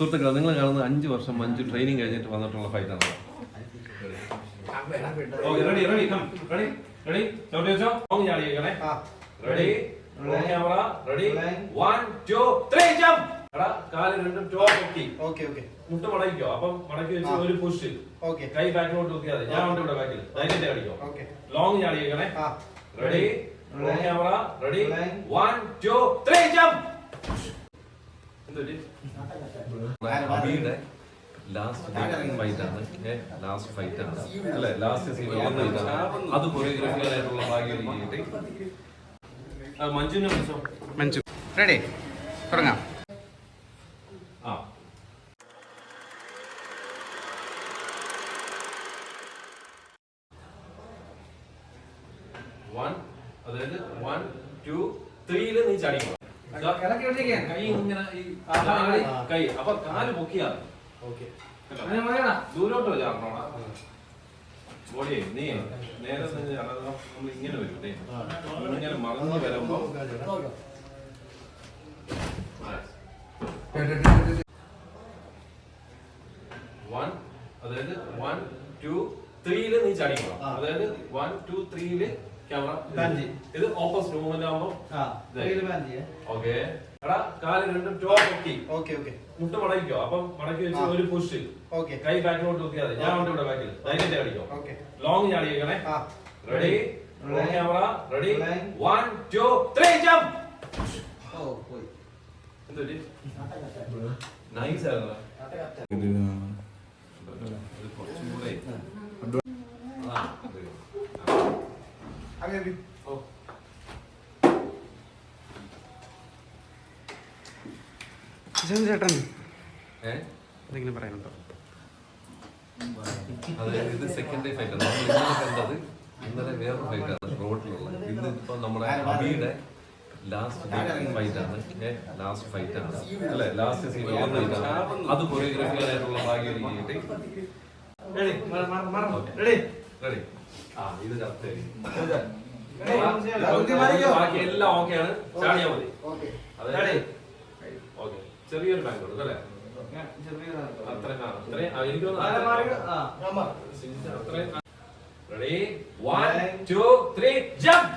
സുഹൃത്തുക്കളെ നിങ്ങൾ കാണുന്നത് അഞ്ച് വർഷം മഞ്ജു ട്രെയിനിങ് കഴിഞ്ഞിട്ട് വന്നിട്ടുള്ള ഫൈറ്റാണ് ആണ്. Ready ready come ready ready വെച്ചോ? Ready camera ready one two three jump കാൽ രണ്ടും ടോ പൊക്കി ഓക്കെ ഓക്കെ മുട്ട് മടക്കിക്കോ. അപ്പം മടക്കി വെച്ച് ഒരു പുഷ് ഓക്കെ കൈ ബാക്കിലോട്ട് ഞാൻ ഉണ്ട് ഇവിടെ ബാക്കിൽ ധൈര്യത്തെ കളിക്കോ. Okay long ready. Camera ready. One two three jump last last last scene അത് മഞ്ജു. റെഡി തുടങ്ങാം ആ വൺ അതായത് വൺ ടു ത്രീയിൽ നീ ചടിക്കണം കൈ ഇങ്ങനെ ഈ കാൽ കൈ. അപ്പൊ കാൽ പൊക്കിയാ ഓക്കെ. ദൂരോട്ട് ചാടണോടാ ബോഡി നീ നേരെ നമ്മൾ ഇങ്ങനെ വരും ഇങ്ങനെ മറന്നു വരുമ്പോ. വൺ അതായത് വൺ ടു ത്രീയിൽ നീ ചടിക്കണം. അതായത് വൺ ടു ത്രീയിൽ ക്യാമറ. ഇത് ഓപ്പോസിറ്റ് മൂവ്മെന്റ് ആവുമ്പോ ആ ദേ. റെയിൽ ബാൻഡ് ചെയ്യാം ഓക്കെ കാൽ രണ്ടും ടോ പൊക്കി ഓക്കെ ഓക്കെ. മുട്ട് മടക്കിക്കോ. അപ്പം മടക്കി വെച്ച് ഒരു പുഷ് ഓക്കെ. കൈ ബാക്കിലോട്ട് നോക്കിയാൽ ഞാൻ ഉണ്ട് ഇവിടെ ബാക്കിൽ ധൈര്യത്തെ കളിക്കോ. ഓക്കെ. ലോങ് ചാടി കേൾക്കണേ ready. Camera ready. One two three jump ഓ പോയി. നൈസ് ആയിരുന്നു. അങ്ങനെ ഓ. ചേട്ടൻ? എന്തെങ്കിലും പറയാനുണ്ടോ? ഇത് സെക്കൻഡ് ഡേ ഫൈറ്റ് നമ്മൾ ഇന്നലെ കണ്ടത് ഇന്നലെ വേറൊരു ഫൈറ്റ് ആണ് റോഡിലുള്ള ഇന്ന് ഇപ്പൊ നമ്മുടെ അബിയുടെ ലാസ്റ്റ് ഫൈറ്റ് ലാസ്റ്റ് ഫൈറ്റാണ് അല്ലെ? ലാസ്റ്റ് സീൻ ആണ്. അത് കൊറിയോഗ്രാഫിയായിട്ടുള്ള ഭാഗ്യം എനിക്ക് കിട്ടി. റെഡി റെഡി റെഡി ആ ഇത് ബാക്കി എല്ലാം ഓക്കെയാണ് ചാടിയാ മതി. ഓക്കെ അതെ ചെറിയൊരു ബാങ്ക് കൊടുക്കും അല്ലേ അത്രയും ആ, അത്രയും ആ, എനിക്ക് തോന്നുന്നു അത്രയും ready one two three jump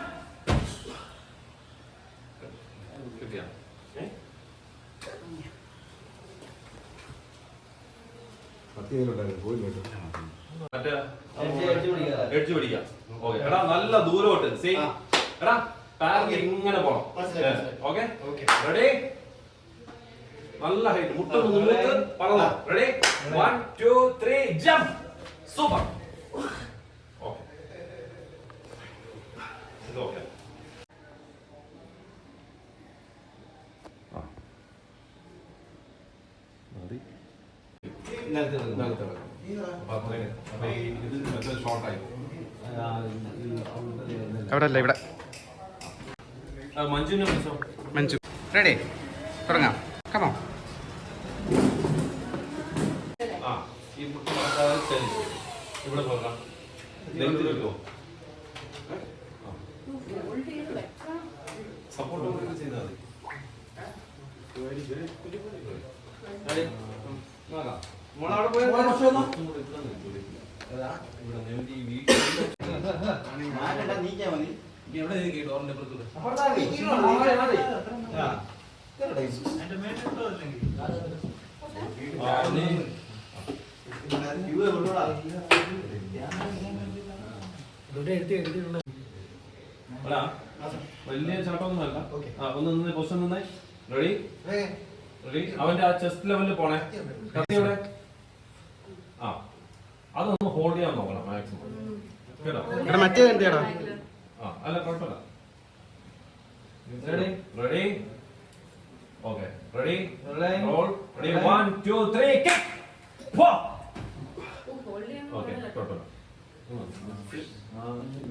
കിട്ടിയാ? ഏ? മറ്റേ എഡ്ജ് പിടിക്കാം. ഓക്കെ. എടാ നല്ല ദൂരോട്ട് സെയിം എടാ പാരൽ ഇങ്ങനെ പോണം. ഓക്കെ? റെഡി നല്ല ഹൈറ്റ് മുട്ട നിന്നിട്ട് പറന്നോ. റെഡി 1 2 3 ജമ്പ് സൂപ്പർ ഓക്കേ അവിടെ അല്ല ഇവിടെ. മഞ്ജു. റെഡി തുടങ്ങാം. കമോ ആ ഈ മുട്ട ഇവിടെ പോകാം. നെഞ്ചിൽ വെക്കുമോ സപ്പോർട്ട് ചെയ്താൽ മതി. Ready? നോക്കാം. ഇവിടെ നെഞ്ചി ഈ വീട്ടിൽ ഇനി എവിടെ ഡോറിന്റെ അപ്പുറത്തൂടെ? ആ, നീ അല്ല വലിയ ചാട്ടമൊന്നുമല്ല. ആ ഒന്ന് നിന്ന് പൊസിഷൻ നിന്നേ റെഡി റെഡി അവന്റെ ആ ചെസ്റ്റ് ലെവലിൽ പോണേ കത്തി എവിടെ ആ അതൊന്ന് ഹോൾഡ് ചെയ്യാൻ നോക്കണം മാക്സിമം കേട്ടോ? ഇവിടെ മറ്റേ ആ അല്ല കുഴപ്പമില്ല. Ready ready okay ready roll ready one two three okay കുഴപ്പമില്ല.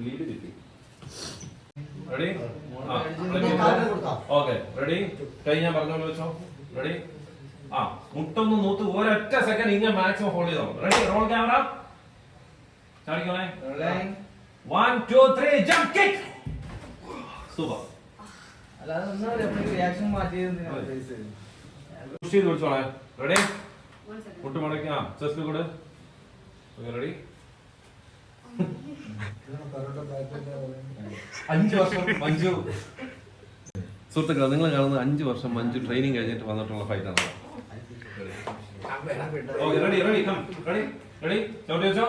ലീഡ് കിട്ടി. റെഡി ഓക്കെ റെഡി കൈ ഞാൻ പറഞ്ഞോളൂ വെച്ചോ? റെഡി ആ മുട്ടൊന്ന് നൂത്ത് ഒരൊറ്റ സെക്കൻഡ് ഇങ്ങനെ മാക്സിമം ഹോൾഡ് ചെയ്തോ. Ready roll camera ചാടിക്കോണേ. One two three jump kick super push ചെയ്ത് വിളിച്ചോളെ റെഡി മുട്ട് മടക്കി. ആ ചെസ്റ്റ് കൂടെ റെഡി അഞ്ച് വർഷം മഞ്ജു. സുഹൃത്തുക്കളെ നിങ്ങൾ കാണുന്നത് അഞ്ച് വർഷം മഞ്ജു ട്രെയിനിങ് കഴിഞ്ഞിട്ട് വന്നിട്ടുള്ള ഫൈറ്റ് ആണ്. Ready ready come ready ready ചവിട്ടി വെച്ചോ?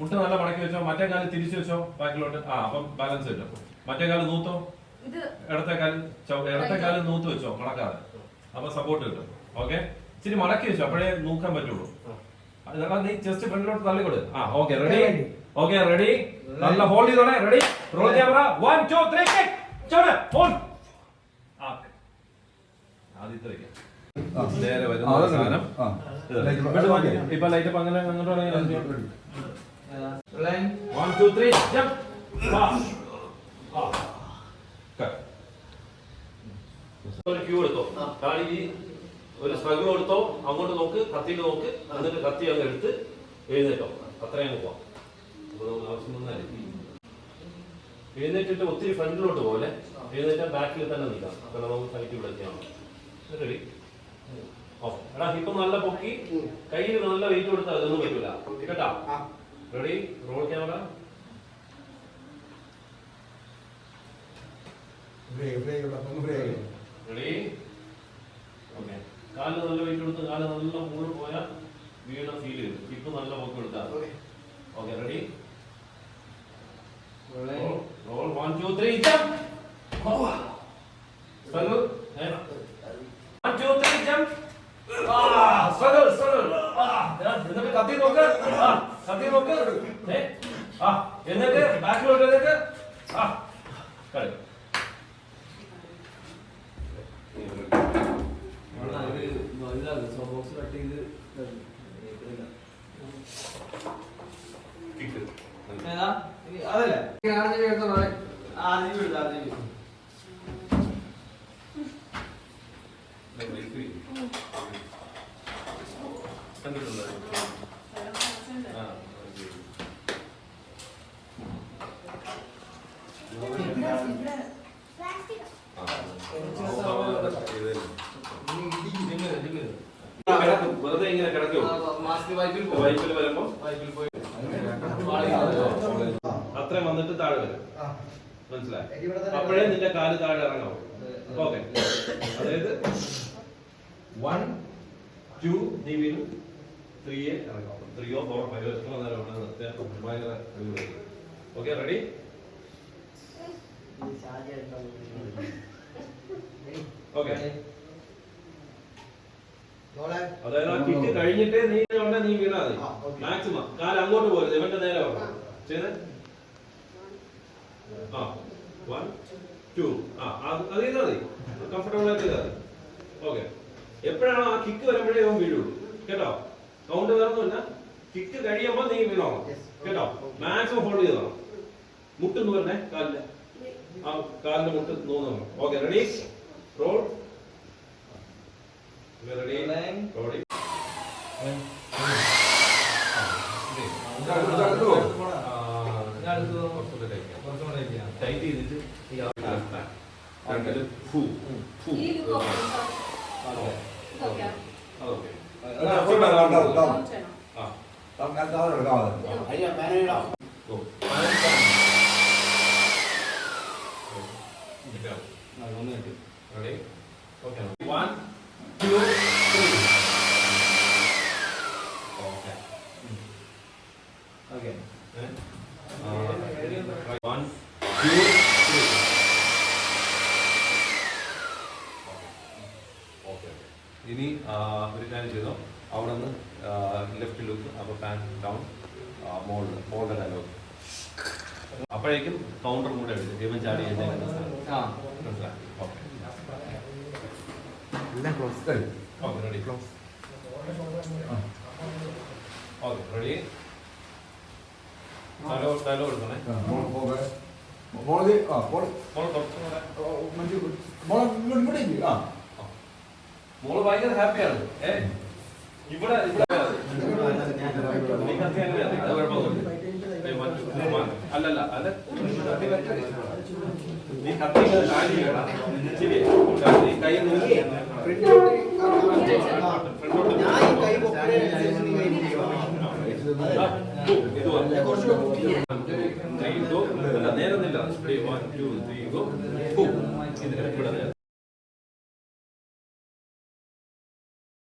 മുട്ട് നല്ല മടക്കി വെച്ചോ? മറ്റേ കാൽ തിരിച്ചു വെച്ചോ? ബാക്കിലോട്ട് ആ അപ്പം ബാലൻസ് വെച്ചോ മറ്റേ കാൽ നൂത്തോ? ഇടത്തെ കാൽ ചവ- ഇടത്തെ കാലിൽ നൂത്ത് വെച്ചോ മടക്കാതെ. അപ്പൊ സപ്പോർട്ട് കിട്ടും. ഓക്കെ ഇച്ചിരി മടക്കി വെച്ചോ അപ്പോഴേ നൂക്കാൻ പറ്റുള്ളൂ. നീ ജസ്റ്റ് ഫ്രണ്ടിലോട്ട് തള്ളിക്കൊടു. ആ ഓക്കെ റെഡി ഓക്കെ റെഡി നല്ല hold ചെയ്തോണേ ready roll camera one two three ചോട് hold ആദ്യത്തെ. നേരെ വരുന്ന സാധനം. ഇപ്പൊ ലൈറ്റ് അങ്ങനെ അങ്ങോട്ട് വൺ ടു ത്രീ ജംപ് ഒരു ക്യൂ എടുത്തോ? താടി ഈ ഒരു സ്ട്രഗിൾ എടുത്തോ അങ്ങോട്ട് നോക്ക് കത്തിയിൽ നോക്ക്. എന്നിട്ട് കത്തി അങ്ങ് എടുത്ത് എഴുന്നേറ്റോ. അത്രയും പോവാം. ആവശ്യം വന്നാലേ എഴുന്നേറ്റിട്ട് ഒത്തിരി ഫ്രണ്ടിലോട്ട് പോലെ എഴുന്നേറ്റാൽ ബാക്കിൽ തന്നെ നിൽക്കാം. അപ്പോൾ നമുക്ക് ഫൈറ്റ് ഇവിടെ എത്തിയാണ് റെഡി ഓ എടാ ഹിപ്പ് നല്ല പൊക്കി. കയ്യിൽ നല്ല വെയിറ്റ് കൊടുത്താൽ അതൊന്നും പറ്റില്ല കേട്ടാ? Ready roll camera ready okay കാൽ നല്ല വെയിറ്റ് കൊടുത്ത് കാൽ നല്ല മുകളിൽ പോയാൽ വീണ ഫീൽ ചെയ്യും ഇപ്പൊ നല്ല പൊക്കി കൊടുത്താൽ okay ready roll one two three jump struggle one two three jump struggle struggle എന്നിട്ട് കത്തി നോക്ക്. കത്തി നോക്ക്. എന്നിട്ട് ബാക്കിലോട്ട് എന്നിട്ട് ആ കളി കിക്ക് അതല്ലേ ആദ്യം എടുത്തോ ആദ്യം എടുത്തോ ആദ്യം കണ്ടിട്ടുണ്ടോ ആ കിടക്കും വെറുതെ ഇങ്ങനെ കിടക്കും മാസ്ക് വൈപ്പിൽ വൈപ്പിൽ വരുമ്പോ? വൈപ്പിൽ പോയി വന്നിട്ട് താഴെ വരും. മനസ്സിലായി? അപ്പോഴേ നിന്റെ കാൽ താഴെ ഇറങ്ങാവും. ഓക്കെ. അതായത് വൺ ടു നീ വീണ്ടും ത്രീയെ ഇറങ്ങാവും. ത്രീയോ ഫോർ ഫൈവോ എത്ര നേരം ഉണ്ട് നിർത്തിയാൽ ഭയങ്കര ഓക്കെ റെഡി ഓക്കെ. അതായത് ആ കിക്ക് കഴിഞ്ഞിട്ടേ നീ ഉണ്ടെ നീ വീണാ മതി. മാക്സിമം കാൽ അങ്ങോട്ട് പോരുത്. ഇവന്റെ നേരെ ചെയ്ത്? ആ വൺ ടു ആ അത് ചെയ്താൽ മതി. കംഫർട്ടബിൾ ആയിട്ട് ചെയ്താൽ മതി. ഓക്കെ എപ്പോഴാണോ ആ കിക്ക് വരുമ്പോഴേ അവൻ വീഴുള്ളൂ. കേട്ടോ? കൗണ്ട് വേറൊന്നുമില്ല. കിക്ക് കഴിയുമ്പോൾ നീ വീണോളാം കേട്ടോ? മാക്സിമം ഹോൾഡ് ചെയ്തോളാം മുട്ടെന്ന് പറഞ്ഞേ കാലിൽ ആ കാലിന്റെ മുട്ട് നോക്കണം ഓക്കെ റെഡി റോൾ റെഡി റോഡി ടൈറ്റ് ചെയ്തിട്ട് ഈ ഈ ലുക്ക് ഓക്കെ ഇതൊക്കെ അതൊക്കെ ചെയ്യണം ആ അയ്യോ മാനേജോ ഓ ready okay one two three okay okay one two three okay ഇനി ആ, ഒരു കാര്യം ചെയ്തോ അവിടെ നിന്ന് ലെഫ്റ്റ് ലുക്ക് അപ്പോൾ പാൻ ഡൗൺ മോൾഡ് മോളുടെ ഡയലോഗ് അപ്പോഴേക്കും കൗണ്ടർ കൂടെ എടുക്കും ഇവൻ ചാടി ഓക്കെ എല്ലാം close okay ready okay ready dialogue dialogue എടുക്കണേ മോളി ആ മോളി. മോൾ കുറച്ചും മോളെ ഇവിടെ ഇരിക്ക്. ആ. മോൾ ഭയങ്കര ഹാപ്പിയാണ് ഏ? ഇവിടെ ഇവിടെ. അല്ലല്ല അല്ല നീ കത്തി ഇടണം. ശരി നീ കൈ നീക്കി ഞാൻ ഈ കൈ പൊക്കുന്നതിനനുസരിച്ച് നീ കൈ പൊക്കുക. നേരം വൺ ടു ത്രീ ഗോ ഇതിന് ഇവിടെ നേരം